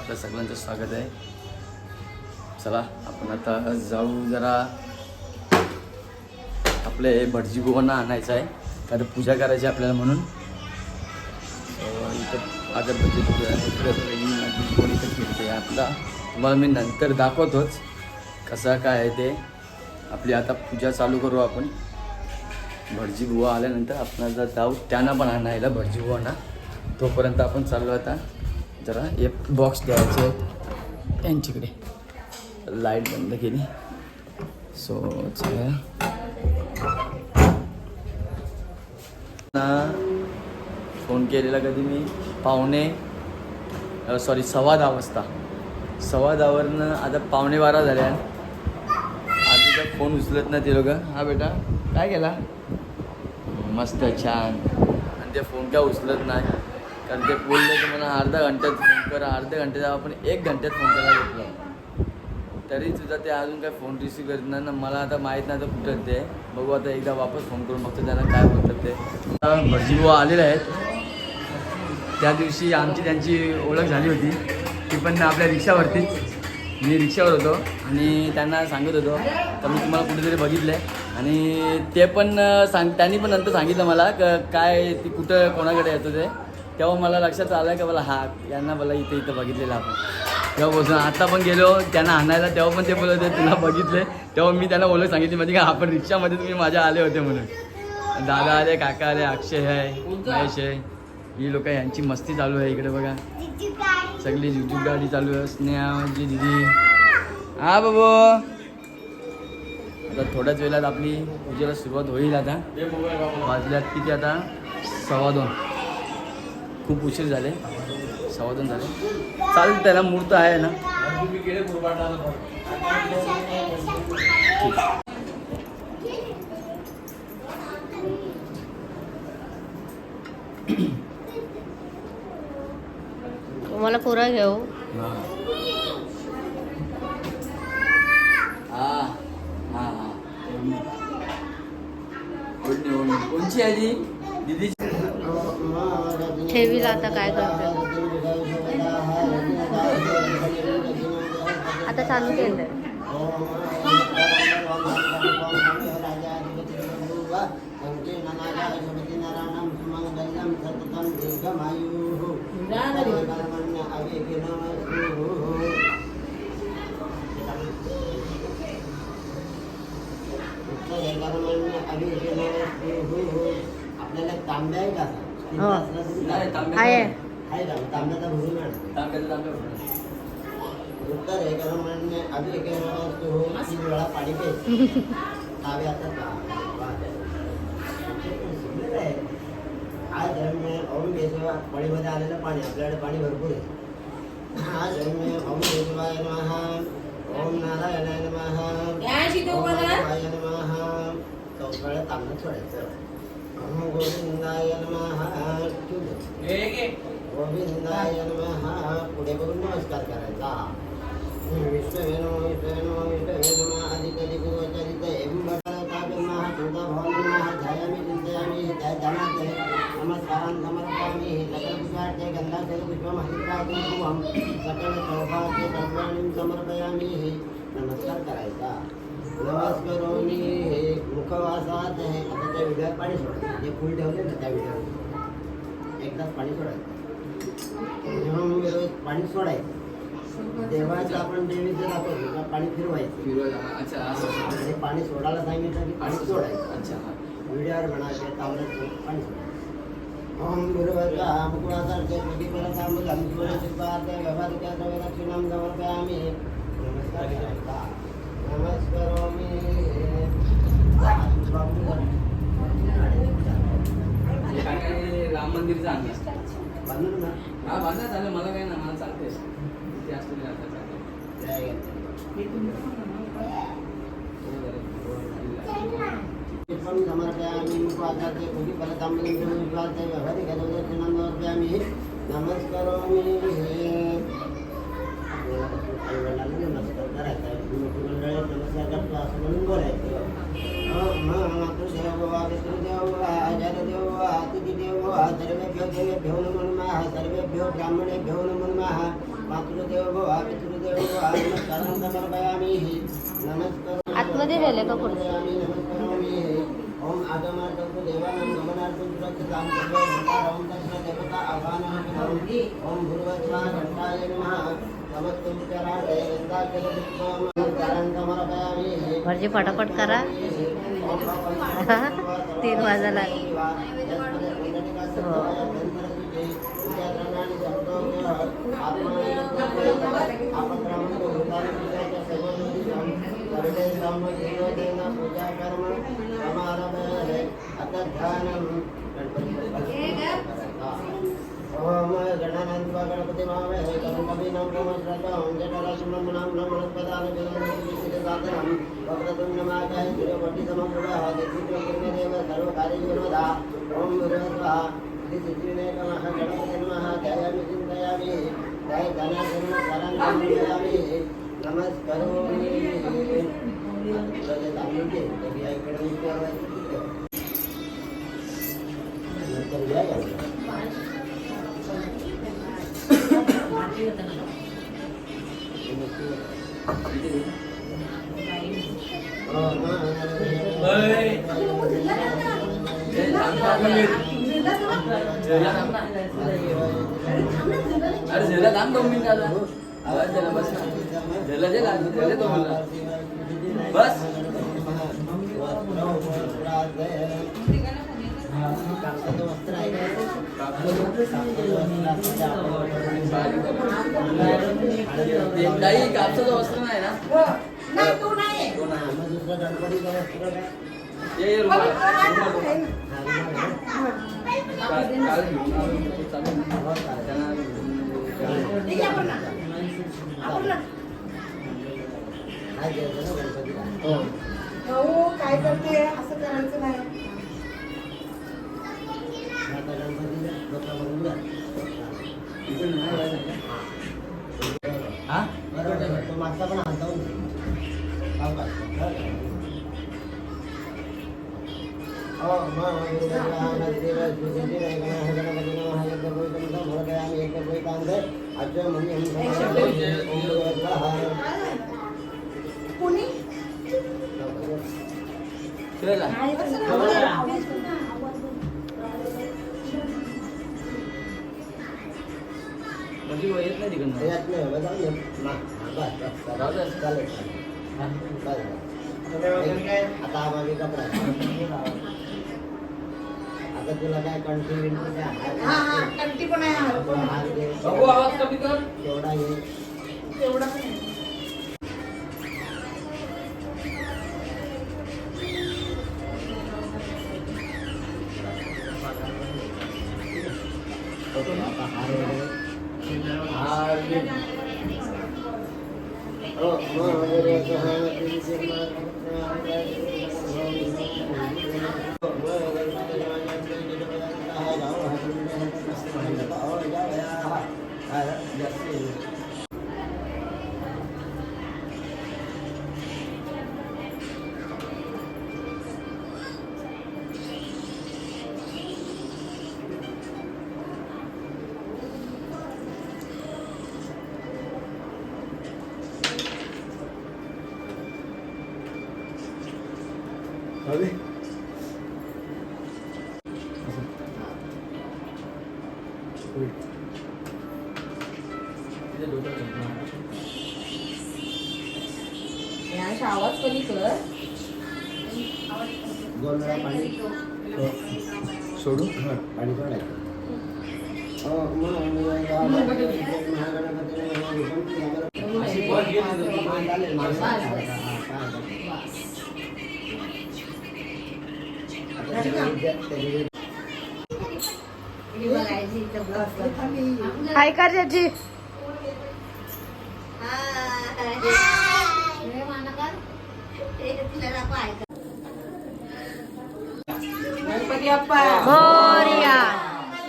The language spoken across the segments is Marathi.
आपल्या सगळ्यांचं स्वागत आहे. चला आपण आता जाऊ जरा. आपले भटजी बुवांना आणायचं आहे. कारण तर पूजा करायची आहे आपल्याला म्हणून. इथं अगरबत्ती इकडे इथं फिरते आपला. तुम्हाला मी नंतर दाखवतोच कसं काय आहे ते. आपली आता पूजा चालू करू आपण. भटजी बुवा आल्यानंतर आपण आता जाऊ. त्यांना पण आणायला भटजी बुवांना तोपर्यंत आपण चाललो आता. जरा एक बॉक्स द्यायचे आहेत त्यांच्याकडे लाइट बंद केली. सो ना फोन केलेला कधी मी? पावणे सॉरी सव्वा दहा वाजता. सव्वा दहावरनं आता पावणे बारा झाल्या आधी तर फोन उचलत नाही ते लोक. हा बेटा काय केला? मस्त छान. आणि ते फोन काय उचलत नाही. कारण ते बोलले की मला अर्धा घंट्यात फोन करा अर्ध्या घंट्यात आपण एक घंट्यात फोन करायला घेतला. तरी तुझा ते अजून काय फोन रिसिव्ह करत नाही ना. मला आता माहीत नाही आता कुठं ते. बघू आता एकदा वापस फोन करून बघतो त्यांना काय बोलतात ते. आता भटजी बुवा आलेले आहेत. त्या दिवशी आमची त्यांची ओळख झाली होती. ती पण आपल्या रिक्षावरतीच मी रिक्षावर होतो आणि त्यांना सांगत होतो. तर मी तुम्हाला कुठेतरी बघितलं आहे आणि ते पण सांग त्यांनी पण नंतर सांगितलं मला क काय ती कुठं कोणाकडे येतो ते. तेव्हा मला लक्षात आलं की मला हा यांना मला इथे इथं बघितलेलं आपण. तेव्हापासून आता पण गेलो त्यांना आणायला तेव्हा पण ते बोलत होते तुला बघितले तेव्हा मी त्यांना ओळख सांगितली म्हणजे का आपण रिक्षामध्ये तुम्ही माझ्या आले होते म्हणून. दादा आले काका आले अक्षय आहे महेश आहे. ही लोक यांची मस्ती चालू आहे इकडे बघा. सगळी जुजूक गाडी चालू आहे. स्नेहा माझी दिदी. हा बाबू. आता थोड्याच वेळात आपली पूजेला सुरुवात होईल आता. वाजल्यात किती आता? सव्वा दोन. खूप उशीर झाले. सव्वा दोन झाले. चालेल त्याला मुहूर्त आहे ना? मला पुरा घेऊ. हा. हा हा हा. कोणची ती दिदी ठेवीला आता काय करतो आता चालू केलं आपल्याला तांब्या आहे का? हो. आहे आज मी ओम केशवा पळीमध्ये आलेलं पाणी आपल्याकडे पाणी भरपूर आहे आज ओम केशवाय नमः ओम नारायणाय नमः चौकाळ्या तांबडं सोडायचं गोविंदाय गोविंदाय पुढे बघून नमस्कार करायचा. विष्णवे नमः विष्णवे नमः विष्णवे नमः. अधिकधी गोचरित एवं भटता ब्रह्मः चौदा भवन नमः. ध्यायामि चिन्तयामि ध्यानाते नमस्कारान् समर्पयामि. सकलपुष्पार्थे गन्धाचे पुष्पं हरिद्राजं कुमं सकल सौभाग्य सर्वाणीं समर्पयामि. नमस्कार करायचा. नमस्कारोमी। हे मुखवासात आहे. आता त्या विड्यात पाणी सोडायचं. जे फुल ठेवले ना त्या विड्यावर एकदाच पाणी सोडायचं. जेव्हा मग पाणी सोडायचं देवाचं आपण देवीचं दाखवतो. का पाणी फिरवायचं. आणि पाणी सोडायला सांगितलं की पाणी सोडायचं. अच्छा. हा. विड्यावर म्हणायचे तांबड्यात पाणी सोडायचं. ओम गुरुवता मुकुळासारखे प्रतिफल तांबूलं सुरक्षितवार्थे व्यवहारिका दक्षिणं समर्पयामि नमस्कार करायचा. नमस्कारोमि हे काय काय राम बांधून ना हा बांधा झालं मला काय ना मला चालते तिथे असलेले आता चालते जय गणपती. पुष्पं समर्पयामि मुखाचार्ये प्रतिफलताम्बूलं सुरक्षितवार्थे व्यवहारिका दक्षिणं समर्पयामि नमस्कारोमि आईवडिलांना नमस्कार करायचा मोठी मंडळी नमस्कार करतो असं म्हणून बोलायचं मातृदेव वा वा सर्वेभ्यो नमो नमः सर्वेभ्यो ब्राह्मणेभ्यो नमो नमः मातृदेव भव पितृदेव भव नमस्कारं समर्पयामि नमस्कारं आतमध्ये नेले का पुढे? नमस्कारामि ओम आगमार्थं देवानां गमनार्थं सुरक्षितां तस्य देवता आह्वानार्थम् ओम भूर्भुवस्सुः घण्टाय नमः भरजी पटापट करा. तीन वाजायला. हो. ओम गणानान्त्वा गणपति मामहे गणपतिनां नमस्कृतं जटराशिमं नाम नमस्पदान विनोदितसाधनं वक्रतुण्डमाकाय सूर्यकोटिसमप्रभः दिग्विक्रमदेव सर्वकार्यविनोदा ॐ गुरुस्वः श्रीसिद्धिविनायकमः गणपति नमः ध्यायामि चिन्तयामि जय धनाधर्म शरणं चिन्तयामि नमस्करोमि अरे झेला थांब दोन मिनिटाला आवाज झाला बस ना. झेला झेला. झेला तो मला. बस. ताई कापसाचं वस्त्र नाही ना? ये ये रुमाल. रुमाल, रुमाल. काल- काल घेऊन आलो. तो चालेल ना? त्यांना- असं करायचं नाही इकडे नाही राहिलं का? हा? तो मागचा पण हातावून कुणी खेळला. म्हणजे येत नाही तिकडनं राहू दे. आता मागे कपडा आता तुला काय कंटिन्यू हा हा कंटी पण आहे हार पण आहे. बाबू आवाज कमी कर तेवढा ये तेवढा पण आहे. आता हार वगैरे हार ओ मोरे तिथे डोकं ठेवतो. याचा आवाज कमी कर दोन वेळा पाणी सोडू पाणी सोडायचं अशी हाय कर बाप्पा मोरया.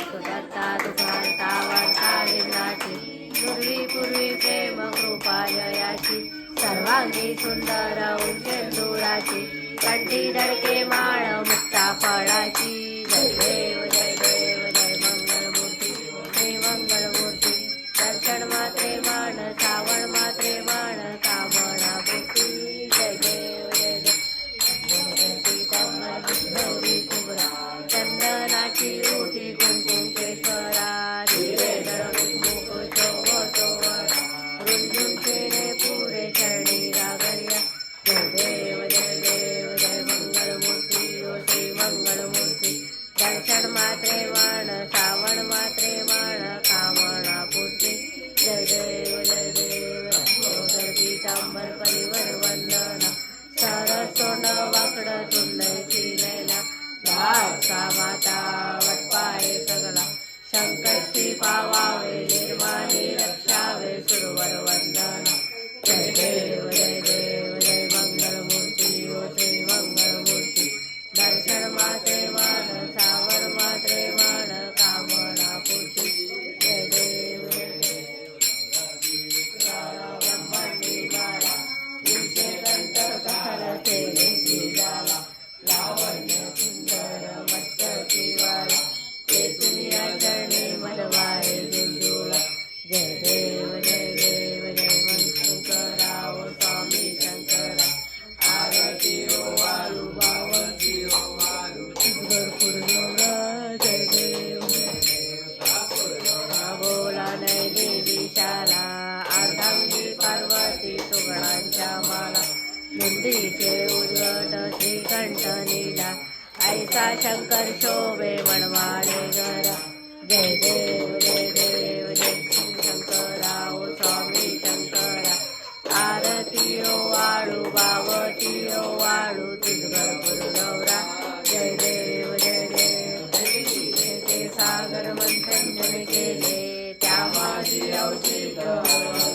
सुदत्ता दुखंता वर्ता विंदाची पूर्वी पूर्वी प्रेम कृपा जयाची सर्वांगी सुंदर उंचेंदुराची कंठी धडके माळ मुक्ता फळाची. जय.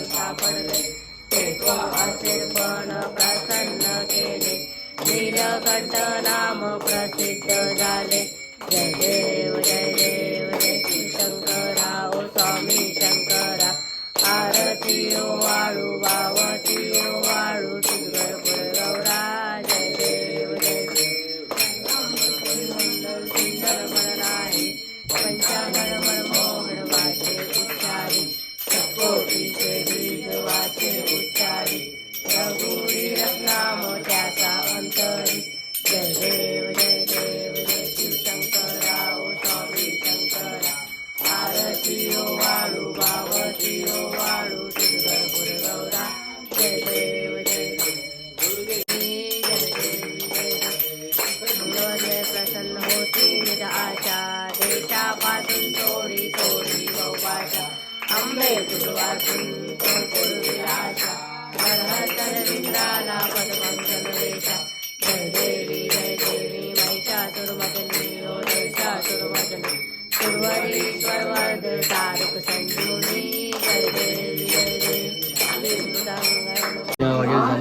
सापडले असिरपण प्रसन्न नीलकंठ नाम प्रसिद्ध झाले जय जय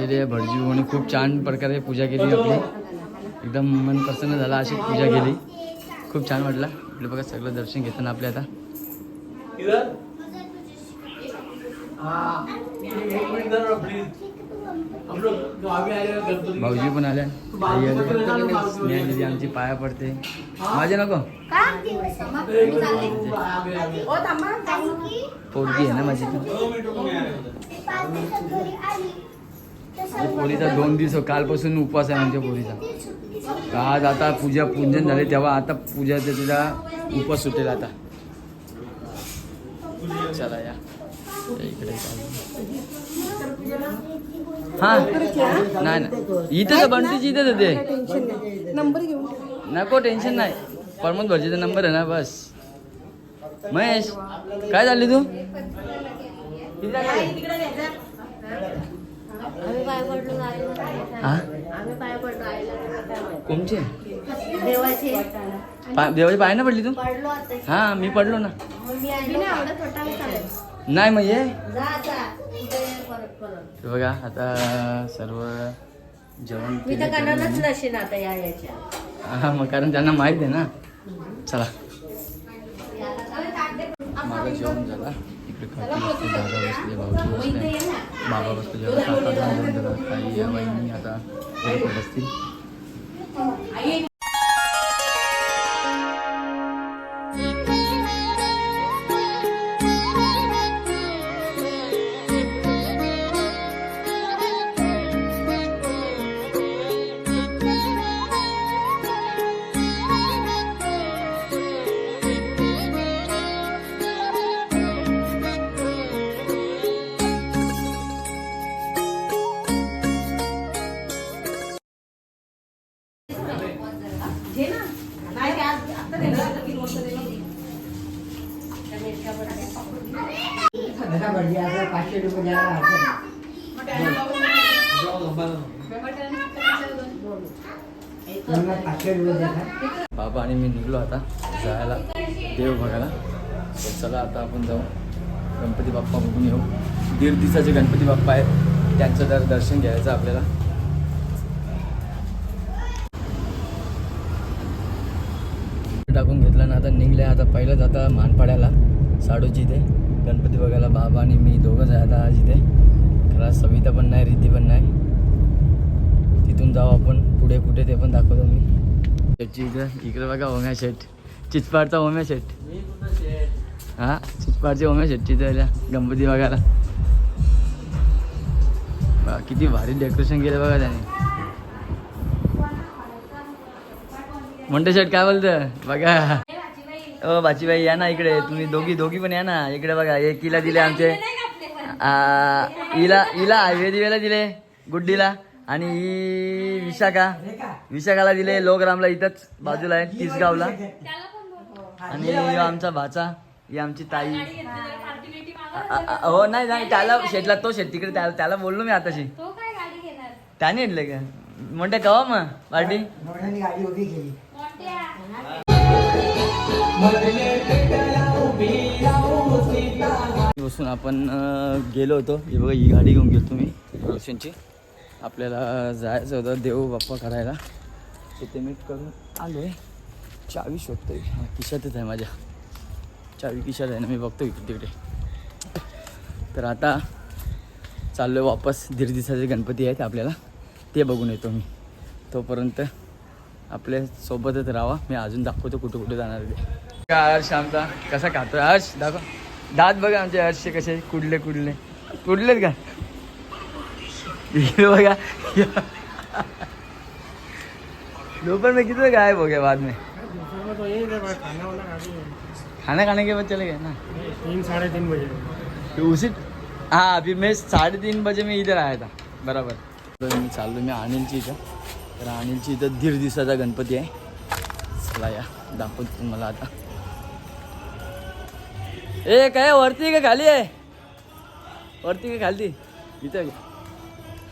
झालेली आहे भटजी आणि खूप छान प्रकारे पूजा केली आपली. एकदम मन प्रसन्न झाला अशी पूजा केली. खूप छान वाटलं. आपलं बघा सगळं दर्शन घेताना आपले आता भाऊजी पण आल्या. दिदी आमची पाया पडते. माझे नको. पोरगी आहे ना माझी पोरीचा दोन दिवस हो, कालपासून उपवास आहे आमच्या पोरीचा. आज आता पूजा पूजन झाले तेव्हा आता पूजा तिचा उपवास सुटेल आता. चला या. इकडे हा? नाही नाही. इथं बंटीची इथंच होते नंबर घेऊन नको टेन्शन नाही. परमोद भरजीचा नंबर आहे ना बस. महेश काय झाली तू? हा कोणचे? देवाचे. पाय ना पडली तू? पडलो आता. हा मी पडलो ना. नाही मग ये. बघा आता सर्व जेवण मी तर केलं करणारच त्यांनी. नशीन आता या याच्या. हा मग कारण त्यांना माहीत आहे ना. चला. माझं जेवण झाला. इकडे काकी बसते दादा बसले भाऊजी बसले बाबा बसतो जेवण काका जेवण झालं ताई या बहिणी आता बसतील. निघलो आता जायला देव बघायला. तर चला आता आपण जाऊ. गणपती बाप्पा बघून येऊ. दीड दिवसाचे गणपती बाप्पा आहेत. त्यांचं तर दर्शन घ्यायचं आपल्याला. टाकून घेतला ना आता निघले आता पहिलंच आता मानपाड्याला साडूची इथे गणपती बघायला बाबा आणि मी दोघं आहे आता आज इथे खरा सविता पण नाही रिद्धी पण नाही. तिथून जाऊ आपण. पुढे कुठे ते पण दाखवतो मी. इकडे इकडे बघा ओम्या शेट. चिचपाडचा ओम्या शेट. हा? चिचपाडची ओम्या शेटची तर गणपती बघायला. बघा, किती भारी डेकोरेशन केलं बघा त्याने. म्हणते शेट काय बोलतं? बघा. ओ बाचीबाई या ना इकडे. तुम्ही दोघी दोघी पण या ना. इकडे बघा एकीला दिले आमचे. आ, हिला हिला वेदिवेला दिले गुड्डीला. आणि ही विशाखा. विशाखाला दिले लोकरामला इथंच बाजूला आहे तिसगावला आणि आमचा भाचा ही आमची ताई. हो नाही नाही त्याला शेतला तो शेत तिकडे त्याला त्याला बोललो मी आताशी. तो काय गाडी घेणार? त्याने येतले का? म्हणते कवा मग पार्टी? बसून आपण गेलो होतो. ही बघा ही गाडी घेऊन गेलो तुम्ही. रोशनची. आपल्याला जायचं होतं देव बाप्पा करायला. तिथे मी करून आलो आहे चावी शोधतोय. हा, किशातच आहे माझ्या. चावी किशात आहे ना मी बघतो इकडे तिकडे. तर आता चाललो आहे वापस. दीड दिवसाचे गणपती आहेत आपल्याला. ते बघून येतो मी. तोपर्यंत आपल्या सोबतच राहा मी अजून दाखवतो कुठं कुठे जाणार ते. काय हर्ष आमचा? कसा खातोय? हर्ष दाखव. दात बघा आमचे हर्षे कसे कुडले कुडले. कुडलेत का? बघा. दोपहर में कितने गायब हो गया बाद में? खाना खाने के बाद चले गए ना? तीन साढ़े तीन बजे तो उसी हाँ अभी मैं साढ़े तीन बजे में इधर आया था। बराबर। तर मी चाललो मी अनिलची इथं तर अनिलची इथं दीड दिवसाचा गणपती आहे चला या दाखवतो तुम्हाला आता ए काय वरती का खाली आहे वरती का खाली? इथं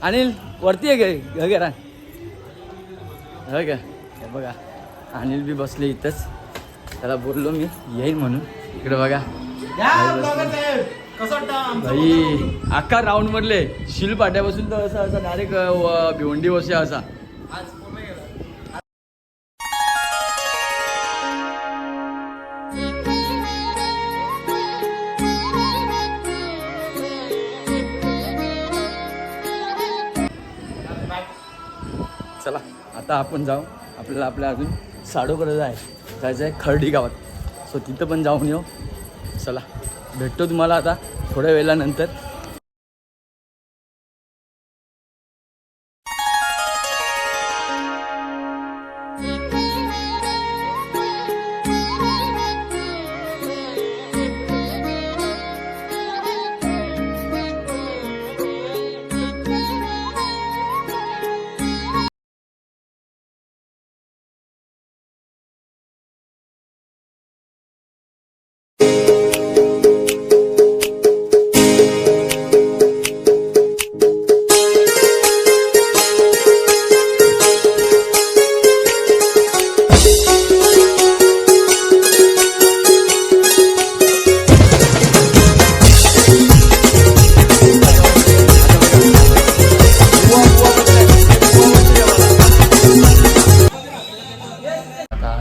अनिल वरती आहे काय घरा हो का? बघा अनिल बी बसले इथंच. त्याला बोललो मी येईल म्हणून. इकडे बघा. भाई अख्खा राऊंड मधले शिल पाट्यापासून तर असं असं डायरेक्ट भिवंडी बसे असा. आता आपण जाऊ. आपल्याला आपल्या अजून साडोकडे जाय जायचं आहे खर्डी गावात. सो तिथं पण जाऊन येऊ. चला. भेटतो तुम्हाला आता थोड्या वेळानंतर.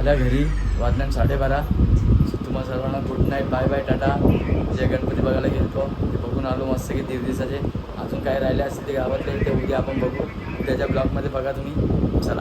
आल्या घरी. वाजल्या साडेबारा. तुम्हा सर्वांना good night bye bye tata. जे गणपती बघायला गेलो ते बघून आलो मस्त की दीड दिवसाचे. अजून काय राहिले असतील ते गावातले ते उद्या आपण बघू. त्याच्या ब्लॉगमध्ये बघा तुम्ही. चला.